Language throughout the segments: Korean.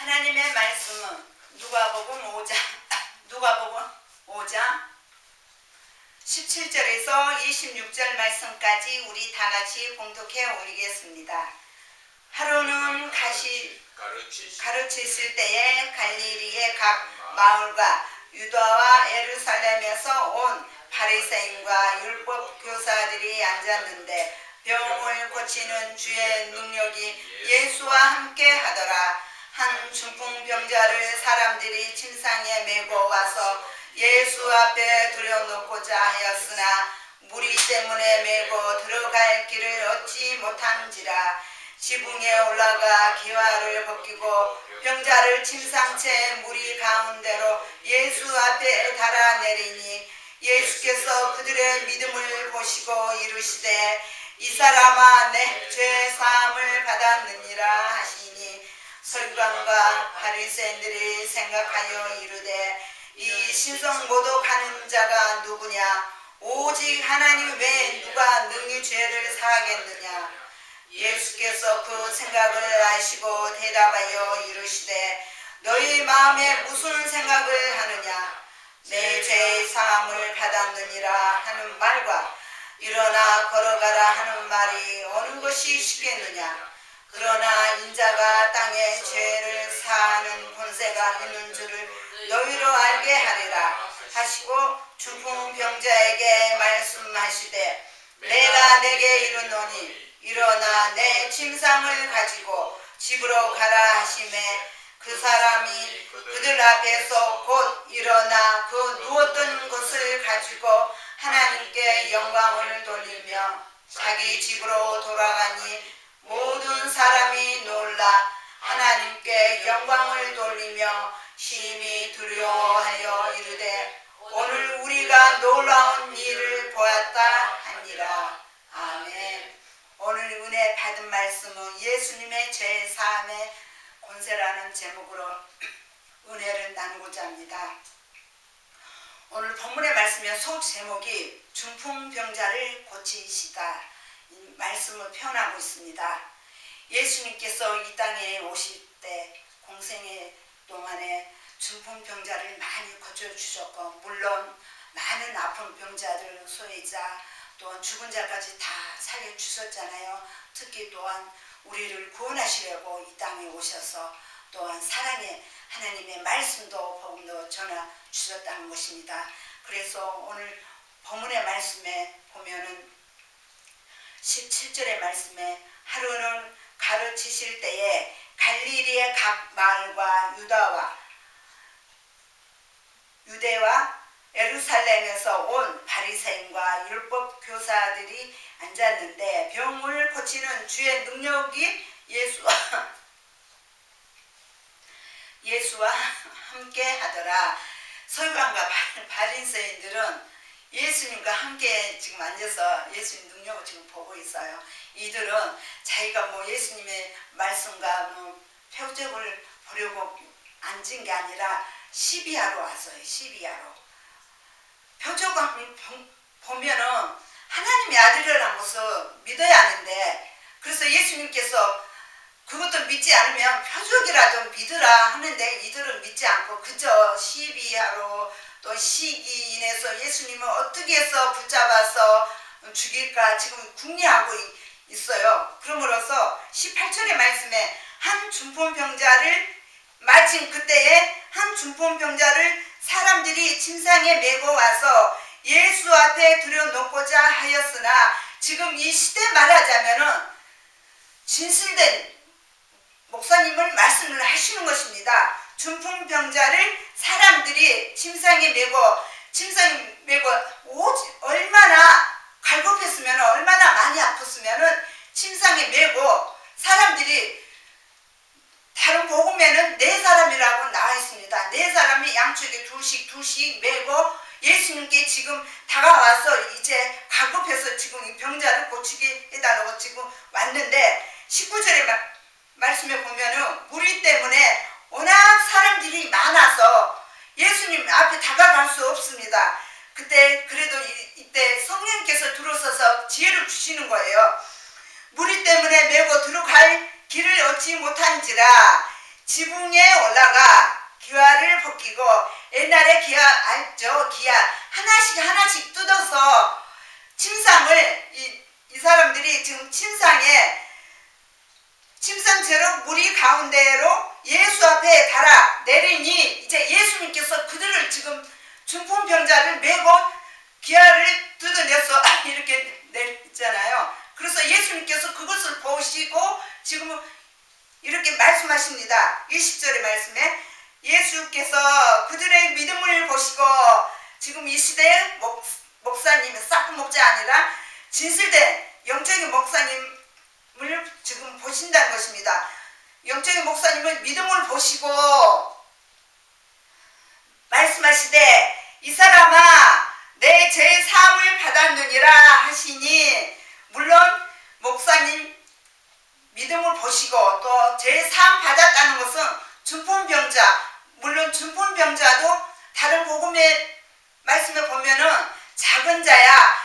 하나님의 말씀은 누가복음 5장 누가복음 5장 17절에서 26절 말씀까지 우리 다 같이 봉독해 올리겠습니다. 하루는 가시 가르치실 때에 갈릴리의 각 마을과 유다와 예루살렘에서 온 바리새인과 율법 교사들이 앉았는데 병을 고치는 주의 능력이 예수와 함께 하더라 한 중풍병자를 사람들이 침상에 메고 와서 예수 앞에 들여놓고자 하였으나 무리 때문에 메고 들어갈 길을 얻지 못한지라. 지붕에 올라가 기와를 벗기고 병자를 침상채 무리 가운데로 예수 앞에 달아내리니 예수께서 그들의 믿음을 보시고 이르시되 이 사람아 내 죄 사함을 받았느니라 하시니 설관과 바리새인들이 생각하여 이르되 이 신성 모독하는 자가 누구냐? 오직 하나님 외에 누가 능히 죄를 사하겠느냐? 예수께서 그 생각을 아시고 대답하여 이르시되 너희 마음에 무슨 생각을 하느냐? 내 죄의 사함을 받았느니라 하는 말과 일어나 걸어가라 하는 말이 어느 것이 쉽겠느냐 그러나 인자가 땅에 죄를 사하는 권세가 있는 줄을 너희로 알게 하리라. 하시고 중풍병자에게 말씀하시되 내가 내게 이르노니 일어나 내 침상을 가지고 집으로 가라 하심에 그 사람이 그들 앞에서 곧 일어나 그 누웠던 것을 가지고 하나님께 영광을 돌리며 자기 집으로 돌아가니 모든 사람이 놀라 하나님께 영광을 돌리며 심히 두려워하여 이르되 오늘 우리가 놀라운 일을 보았다 하니라 아멘 오늘 은혜 받은 말씀은 예수님의 제 사함의 권세라는 제목으로 은혜를 나누고자 합니다. 오늘 본문의 말씀의 속 제목이 중풍병자를 고치시다 이 말씀을 표현하고 있습니다. 예수님께서 이 땅에 오실 때 공생의 동안에 중풍병자를 많이 고쳐주셨고 물론 많은 아픈 병자들 소외자 또한 죽은 자까지 다 살려주셨잖아요. 특히 또한 우리를 구원하시려고 이 땅에 오셔서 또한 사랑의 하나님의 말씀도 복음도 전하 주셨다는 것입니다. 그래서 오늘 본문의 말씀에 보면은 17절의 말씀에 하루는 가르치실 때에 갈릴리의 각 마을과 유다와 유대와 예루살렘에서 온 바리새인과 율법 교사들이 앉았는데 병을 고치는 주의 능력이 예수와 예수와 함께 하더라. 서유관과 바- 바리새인들은 예수님과 함께 지금 앉아서 예수님 능력을 지금 보고 있어요. 이들은 자기가 뭐 예수님의 말씀과 뭐 표적을 보려고 앉은 게 아니라 시비하러 왔어요. 시비하러. 표적을 보면은 하나님의 아들이라는 것을 믿어야 하는데 그래서 예수님께서 그것도 믿지 않으면 표적이라도 믿으라 하는데 이들은 믿지 않고 그저 시비하러 또 시기 인해서 예수님을 어떻게 해서 붙잡아서 죽일까 지금 궁리하고 이- 있어요. 그러므로서 18절의 말씀에 한 중풍병자를 마침 그때에 한 중풍병자를 사람들이 침상에 메고 와서 예수 앞에 들여놓고자 하였으나 지금 이 시대 말하자면은 진실된 목사님을 말씀을 하시는 것입니다. 중풍병자를 사람들이 침상에 메고 침상에 메고 오지 얼마나 갈급했으면 얼마나 많이 아팠으면은 침상에 메고 사람들이 다른 복음에는 네 사람이라고 나와 있습니다. 네 사람이 양쪽에 둘씩 둘씩 메고 예수님께 지금 다가와서 이제 가급해서 지금 이 병자를 고치게 해달라고 지금 왔는데 19절에 마, 말씀에 보면은 무리 때문에 워낙 사람들이 많아서 예수님 앞에 다가갈 수 없습니다. 그때 그래도 이, 이때 성령께서 들어서서 지혜를 주시는 거예요. 무리 때문에 메고 들어갈 길을 얻지 못한지라 지붕에 올라가 기와를 벗기고 옛날에 기와 알죠? 기와 하나씩 하나씩 뜯어서 침상을 이, 이 사람들이 지금 침상에 침상채로 물이 가운데로 예수 앞에 달아 내리니 이제 예수님께서 그들을 지금 중풍병자를 메고 기아를 뜯어내서 이렇게 내있잖아요. 그래서 예수님께서 그것을 보시고 지금 이렇게 말씀하십니다. 20절의 말씀에 예수께서 그들의 믿음을 보시고 지금 이 시대의 목, 목사님, 싹 목자 아니라 진실된 영적인 목사님을 지금 보신다는 것입니다. 영적인 목사님은 믿음을 보시고 말씀하시되 이 사람아 내 죄 사함을 받았느니라 하시니 물론 목사님 믿음을 보시고 또 죄 사함 받았다는 것은 중풍병자 물론 중풍병자도 다른 복음의 말씀에 보면은 작은 자야.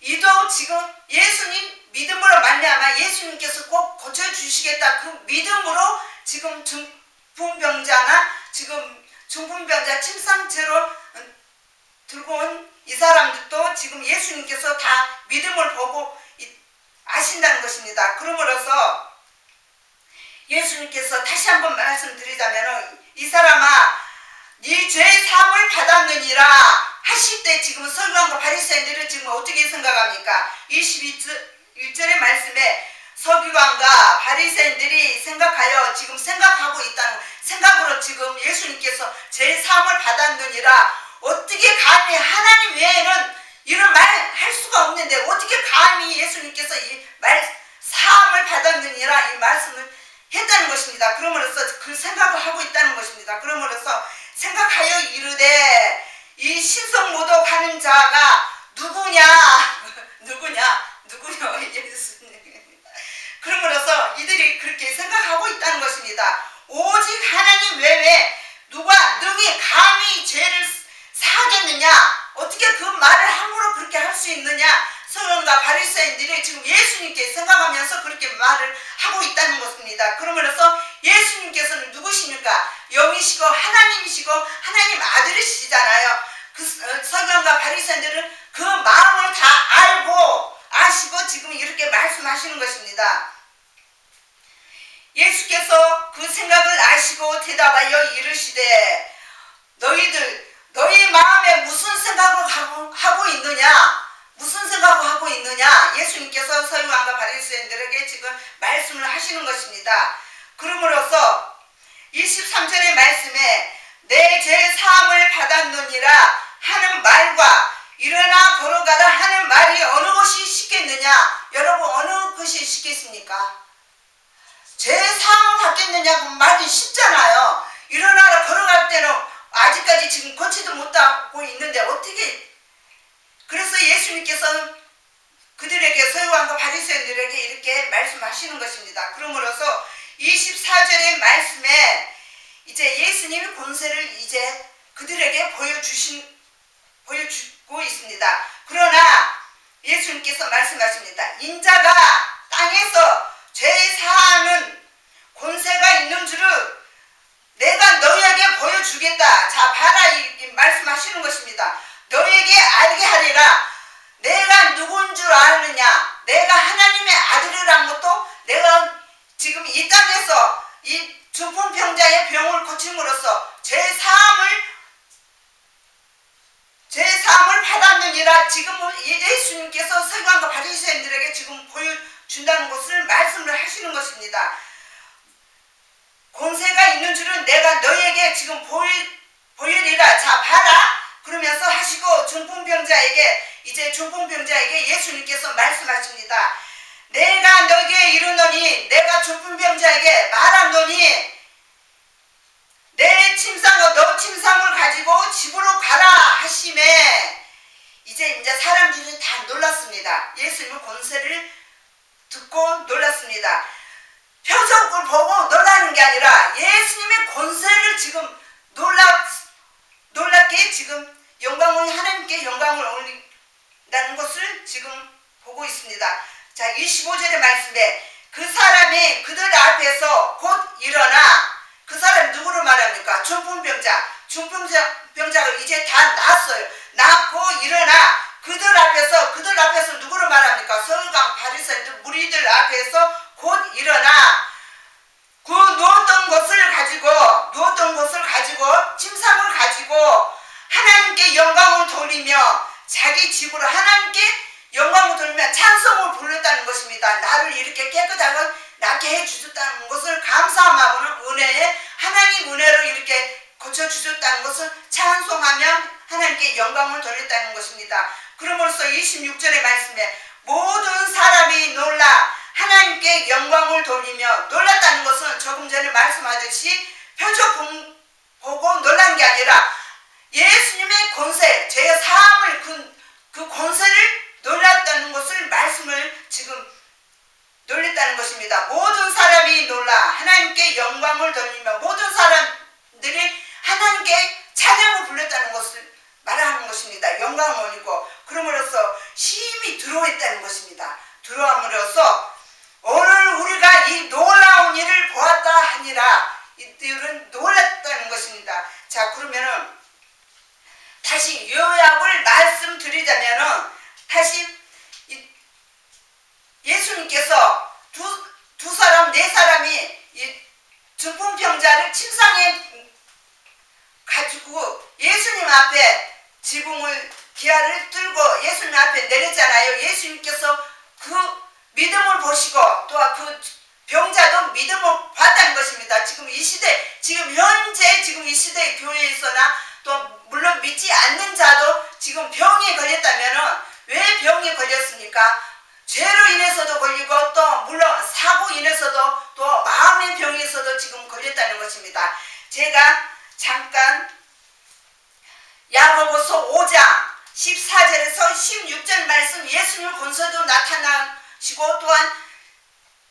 이도 지금 예수님 믿음으로 말미암아 예수님께서 꼭 고쳐주시겠다 그 믿음으로 지금 중풍병자나 지금 중풍병자 침상채로 음, 들고 온 이 사람들도 지금 예수님께서 다 믿음을 보고 이- 아신다는 것입니다. 그러므로서 예수님께서 다시 한번 말씀드리자면 이 사람아 네죄 사함을 받았느니라 하실 때 지금 서기관과 바리새인들은 지금 어떻게 생각합니까? 22 절의 말씀에 서기관과 바리새인들이 생각하여 지금 생각하고 있다는 생각으로 지금 예수님께서 죄 사함을 받았느니라 어떻게 감히 하나님 외에는 이런 말 할 수가 없는데 어떻게 감히 예수님께서 이 말 사함을 받았느니라 이 말씀을 했다는 것입니다. 그러므로서 그 생각을 하고 있다는 것입니다. 그러므로서 생각하여 이르되 이 신성 모독 하는 자가 누구냐 누구냐 누구냐 예수님 그러므로서 이들이 그렇게 생각하고 있다는 것입니다. 오직 하나님 외에 누가 능히 감히 죄를 사하겠느냐 어떻게 그 말을 함부로 그렇게 할 수 있느냐 서론과 바리새인들이 지금 예수님께 생각하면서 그렇게 말을 하고 있다는 것입니다. 그러면서 예수님께서는 누구십니까? 영이시고 하나님이시고 하나님 아들이시잖아요. 그 어, 서경과 바리새인들은 그 마음을 다 알고 아시고 지금 이렇게 말씀하시는 것입니다. 예수께서 그 생각을 아시고 대답하여 이르시되 너희들 너희 마음에 무슨 생각을 하고, 하고 있느냐? 무슨 생각을 하고 있느냐? 예수님께서 서유왕과 바리새인들에게 지금 말씀을 하시는 것입니다. 그러므로서 23절의 말씀에 내 죄 사함을 받았느니라 하는 말과 일어나 걸어가라 하는 말이 어느 것이 쉽겠느냐? 여러분 어느 것이 쉽겠습니까? 제 상황 받겠느냐고 말이 쉽잖아요. 일어나라 걸어갈 때는 아직까지 지금 걷지도 못하고 있는데 어떻게 그래서 예수님께서는 그들에게 서유왕과 바리새인들에게 이렇게 말씀하시는 것입니다. 그러므로서 24절의 말씀에 이제 예수님의 권세를 이제 그들에게 보여주신 보여주고 있습니다. 그러나 예수님께서 말씀하십니다. 인자가 땅에서 죄 사하는 권세가 있는 줄을 내가 너희에게 보여주겠다. 자, 봐라. 이, 이 말씀하시는 것입니다. 너희에게 알게 하리라. 내가 누군 줄 아느냐? 내가 하나님의 아들이란 것도 내가 지금 이 땅에서 이 중풍병자의 병을 고침으로써 제 사함을 제 사함을 받았느니라 지금 예수님께서 서기관과 바리새인들에게 지금 보여준다는 것을 말씀을 하시는 것입니다. 권세가 있는 줄은 내가 너희에게 지금 보이, 보이리라. 자, 봐라. 그러면서 하시고 중풍병자에게 이제 중풍병자에게 예수님께서 말씀하십니다. 내가 너에게 이르노니 내가 중풍병자에게 말하노니 내 침상과 너 침상을 가지고 집으로 가라 하심에 이제 이제 사람들이 다 놀랐습니다. 예수님의 권세를 듣고 놀랐습니다. 평생 꿀을 보고 놀라는 게 아니라 예수님의 권세를 지금 놀랍, 놀랍게 지금 영광을 하나님께 영광을 올린다는 것을 지금 보고 있습니다. 자, 25절의 말씀에 그 사람이 그들 앞에서 곧 일어나 그 사람 누구를 말합니까? 중풍병자. 중풍병자 것을 찬송하며 하나님께 영광을 돌렸다는 것입니다. 그러므로써 26절의 말씀에 모든 사람이 놀라 하나님께 영광을 돌리며 놀랐다는 것은 조금 전에 말씀하듯이 표적 본- 보고 놀란 게 아니라 예수님의 권세, 제 사함을 그, 그 권세를 놀랐다는 것을 말씀을 지금 놀랬다는 것입니다. 모든 사람이 놀라 하나님께 영광을 돌리며 모든 사람들이 하나님께 찬양을 불렀다는 것을 말하는 것입니다. 영광을 올리고 그러므로써 힘이 들어있다는 것입니다. 들어함으로써 오늘 우리가 이 놀라운 일을 보았다 하니라 이들은 놀랐다는 것입니다. 자 그러면은 다시 요약을 말씀드리자면은 다시 이 예수님께서 두, 두 사람 네 사람이 이 중풍병자를 침상에 가지고 예수님 앞에 지붕을 기아를 들고 예수님 앞에 내렸잖아요. 예수님께서 그 믿음을 보시고 또그 병자도 믿음을 봤다는 것입니다. 지금 이 시대, 지금 현재 지금 이 시대 교회에서나 또 물론 믿지 않는 자도 지금 병에 걸렸다면은 왜 병에 걸렸습니까? 죄로 인해서도 걸리고 또 물론 사고 인해서도 또 마음의 병에서도 지금 걸렸다는 것입니다. 제가 잠깐 야고보서 5장 14절에서 16절 말씀 예수님 권세도 나타나시고 또한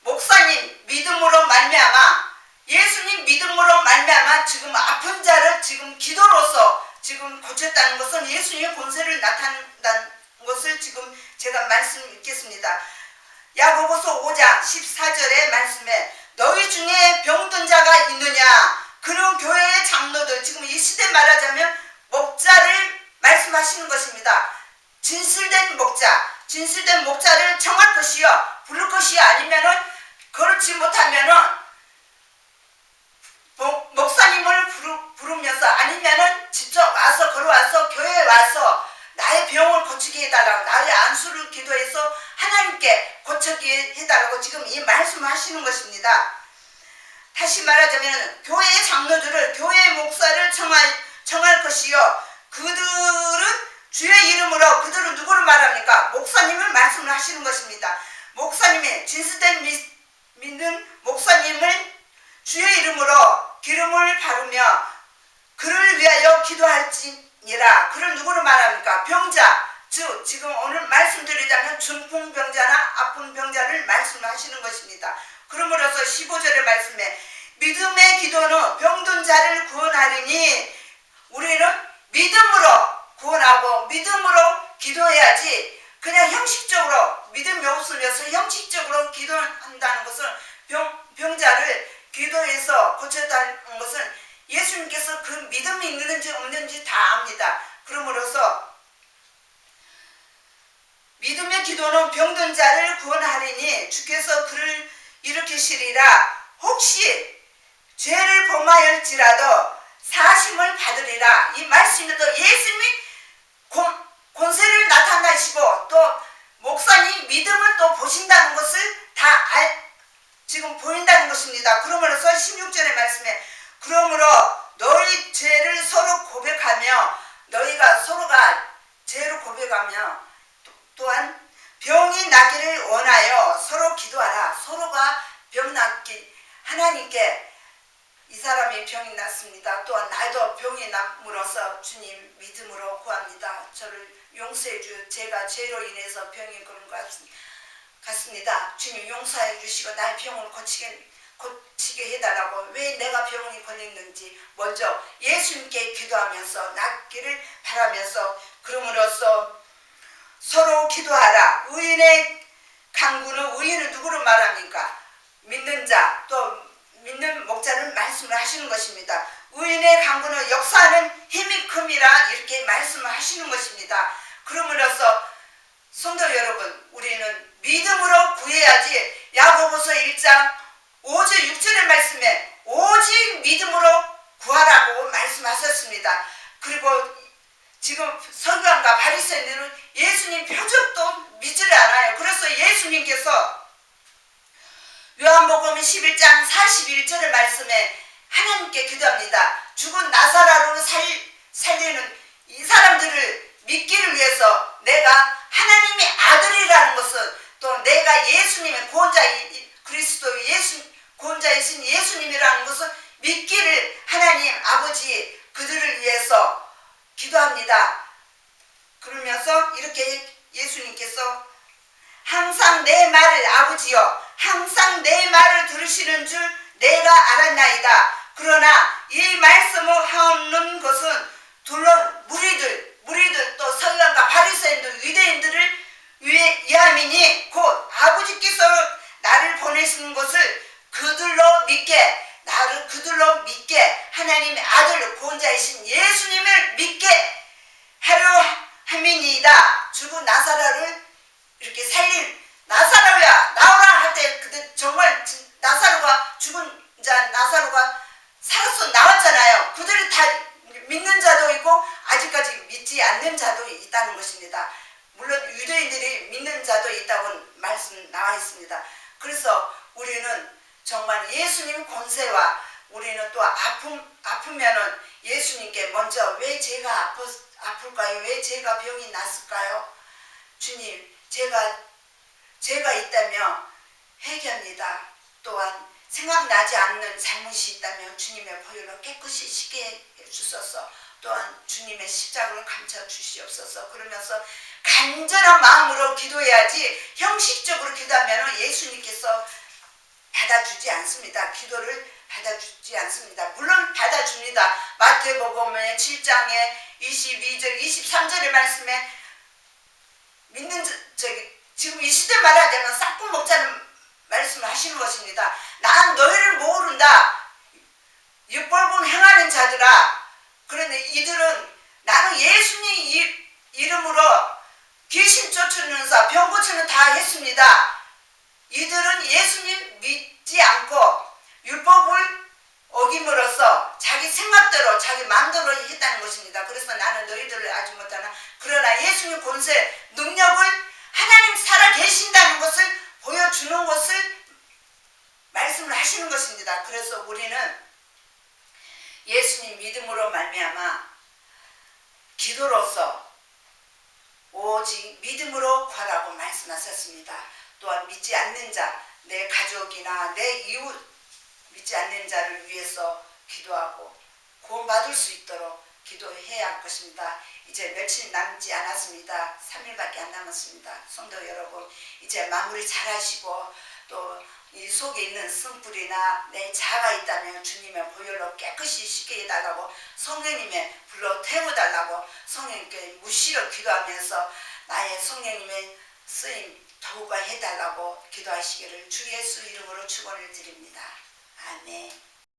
목사님 믿음으로 말미암아 예수님 믿음으로 말미암아 지금 아픈 자를 지금 기도로서 지금 고쳤다는 것은 예수님의 권세를 나타낸다는 것을 지금 제가 말씀 읽겠습니다. 야고보서 5장 14절의 말씀에 너희 중에 병든 자가 있느냐 그런 교회의 장로들 지금 이 시대 말하자면 목자를 말씀하시는 것입니다. 진실된 목자, 진실된 목자를 청할 것이요 부를 것이 아니면은 그렇지 못하면은 목- 목사님을 부르, 부르면서 아니면은 직접 와서 걸어와서 교회에 와서 나의 병을 고치게 해달라고 나의 안수를 기도해서 하나님께 고치게 해달라고 지금 이 말씀하시는 것입니다. 다시 말하자면 교회의 장로들을 교회의 목사를 청할, 청할 것이요 그들은 주의 이름으로 그들은 누구를 말합니까? 목사님을 말씀을 하시는 것입니다. 목사님의 진실된 미- 믿는 목사님을 주의 이름으로 기름을 바르며 그를 위하여 기도할지니라. 그를 누구로 말합니까? 병자. 즉 지금 오늘 말씀드리자면 중풍병자나 아픈 병자를 말씀하시는 것입니다. 그러므로서 15절의 말씀에 믿음의 기도는 병든 자를 구원하리니 우리는 믿음으로 구원하고 믿음으로 기도해야지 그냥 형식적으로 믿음이 없으면서 형식적으로 기도한다는 것은 병, 병자를 기도해서 고쳤다는 것은 예수님께서 그 믿음이 있는지 없는지 다 압니다. 그러므로서 믿음의 기도는 병든 자를 구원하리니 주께서 그를 일으키시리라 혹시 죄를 범하였지라도 사심을 받으리라 이 말씀에도 예수님이 권, 권세를 나타나시고 또 목사님 믿음을 또 보신다는 것을 다 알, 지금 보인다는 것입니다. 그러므로서 16절의 말씀에 그러므로 너희 죄를 서로 고백하며 너희가 서로가 죄를 고백하며 또- 또한 병이 나기를 원하여 서로 기도하라. 서로가 병 낫기 하나님께 이 사람이 병이 났습니다. 또한 나도 병이 남으로써 주님 믿음으로 구합니다. 저를 용서해 주. 제가 죄로 인해서 병이 그런 것. 같습니다. 주님 용서해 주시고 나의 병을 고치게 고치게 해달라고 왜 내가 병이 걸렸는지 먼저 예수님께 기도하면서 낫기를 바라면서 그럼으로써 서로 기도하라. 의인의 강구는 의인을 누구로 말합니까? 믿는 자, 또 믿는 목자는 말씀을 하시는 것입니다. 의인의 강구는 역사하는 힘이 큼이라 이렇게 말씀을 하시는 것입니다. 그러므로서 성도 여러분, 우리는 믿음으로 구해야지 야고보서 1장 5절 6절의 말씀에 오직 믿음으로 구하라고 말씀하셨습니다. 그리고 지금 서기관과 바리새인들은 예수님 표적도 믿지를 않아요. 그래서 예수님께서 요한복음 11장 41절의 말씀에 하나님께 기도합니다. 죽은 나사라로 살, 살리는 이 사람들을 믿기를 위해서 내가 하나님의 아들이라는 것은 또 내가 예수님의 구원자 그리스도 예수 구원자이신 예수님이라는 것을 믿기를 하나님 아버지 그들을 위해서 기도합니다. 그러면서 이렇게 예수님께서 항상 내 말을 아버지여 항상 내 말을 들으시는 줄 내가 알았나이다. 그러나 이 말씀을 하옵는 것은 둘러 무리들 무리들 또 서기관과 바리새인들 유대인들을 위해 이함이니 곧 아버지께서 나를 보내신 것을 그들로 믿게 나를 그들로 믿게 하나님의 아들 구원자이신 예수님을 믿게 하려 함이니이다. 죽은 나사로를 이렇게 살린 나사로야 나오라 할 때 그때 정말 진- 나사로가 죽은 자 나사로가 살아서 나왔잖아요. 그들이 다 믿는 자도 있고 아직까지 믿지 않는 자도 있다는 것입니다. 물론 유대인들이 믿는 자도 있다고 말씀 나와 있습니다. 그래서 우리는 정말 예수님 권세와 우리는 또 아픔 아프면은 예수님께 먼저 왜 제가 아프, 아플까요? 왜 제가 병이 났을까요? 주님, 제가 제가 있다면 회개합니다. 또한 생각나지 않는 잘못이 있다면 주님의 보혈로 깨끗이 씻게 해주소서. 또한 주님의 십자가를 감춰 주시옵소서. 그러면서 간절한 마음으로 기도해야지 형식적으로 기도하면 예수님께서 받아주지 않습니다. 기도를 받아주지 않습니다. 물론 받아줍니다. 마태복음의 7장에 22절, 23절의 말씀에 믿는 자, 저기 지금 이 시대 말하자면 싹둑 먹자는 말씀을 하시는 것입니다. 난 너희를 모른다. 육벌분 행하는 자들아. 그런데 이들은 나는 예수님 이, 이름으로 귀신 쫓는 사, 병 고치는 다 했습니다. 이들은 예수님 믿지 않고 율법을 어김으로써 자기 생각대로 자기 마음대로 했다는 것입니다. 그래서 나는 너희들을 알지 못하나 그러나 예수님 권세 능력을 하나님 살아 계신다는 것을 보여주는 것을 말씀을 하시는 것입니다. 그래서 우리는 예수님 믿음으로 말미암아 기도로서 오직 믿음으로 구하라고 말씀하셨습니다. 또한 믿지 않는 자, 내 가족이나 내 이웃 믿지 않는 자를 위해서 기도하고 구원받을 수 있도록 기도해야 할 것입니다. 이제 며칠 남지 않았습니다. 3일밖에 안 남았습니다. 성도 여러분, 이제 마무리 잘 하시고 또 이 속에 있는 승불이나 내 자가 있다면 주님의 보혈로 깨끗이 씻게 해달라고 성령님의 불러 태워달라고 성령님께 무시로 기도하면서 나의 성령님의 쓰임 더욱가 해달라고 기도하시기를 주 예수 이름으로 축원을 드립니다. 아멘.